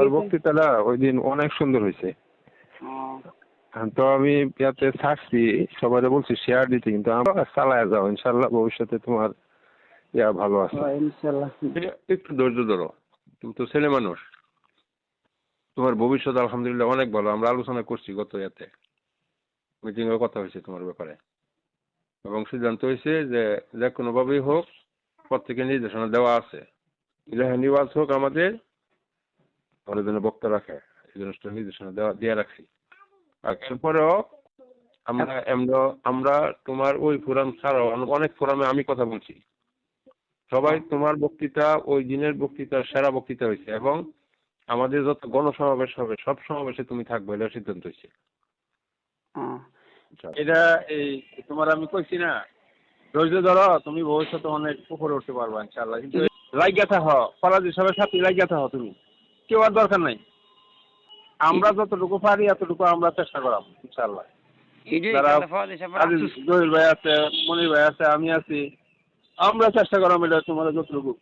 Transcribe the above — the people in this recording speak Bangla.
তোমার গেছে? বক্তৃতাটা ওই দিন অনেক সুন্দর হয়েছে। তো আমি ইয়াতে ছাড়ছি সবাই বলছি শেয়ার দিতে কিন্তু আমার চালায় যাও ইনশাল্লাহ ভবিষ্যতে তোমার ইয়া ভালো আছে। একটু ধৈর্য ধরো। তুমি তো ছেলে মানুষ। তোমার ভবিষ্যৎ আলহামদুলিল্লাহ অনেক ভালো। আমরা আলোচনা করছি গত ইয়াতে। মিটিং এর কথা হয়েছে তোমার ব্যাপারে। এবং সিদ্ধান্ত হয়েছে যে যে কোনোভাবেই হোক প্রত্যেকে নির্দেশনা দেওয়া আছে। ইলাহা নিওয়াজ হোক আমাদের আমাদের জন্য বক্তা রাখে এই জিনিসটা নির্দেশনা দেওয়া দিয়ে রাখছি আর এরপরেও আমরা আমরা আমরা তোমার ওই ফোরাম ছাড়াও অনেক ফোরামে আমি কথা বলছি। সবাই তোমার বক্তৃতা ওই দিনের বক্তৃতা সেরা বক্তৃতা হয়েছে এবং আমাদের যত গণসমাবেশ হবে সব সমাবেশে তুমি থাকবে এটা সিদ্ধান্ত হয়েছে। ও, এটা এই তোমার আমি কইছি না ধৈর্য ধরো তুমি ভবিষ্যতে অনেক উপরে উঠতে পারবা ইনশাল্লাহ কিন্তু লাগিয়া থাক ফরাজি সবের সাথে লাগিয়া থাক তুমি। কেউ আর দরকার নাই। আমরা যতটুকু পারি এতটুকু আমরা চেষ্টা করাম ইনশাল্লাহ জহির ভাই আছে মনির ভাই আছে আমি আছি আমরা চেষ্টা করাম এটা তোমার যতটুকু।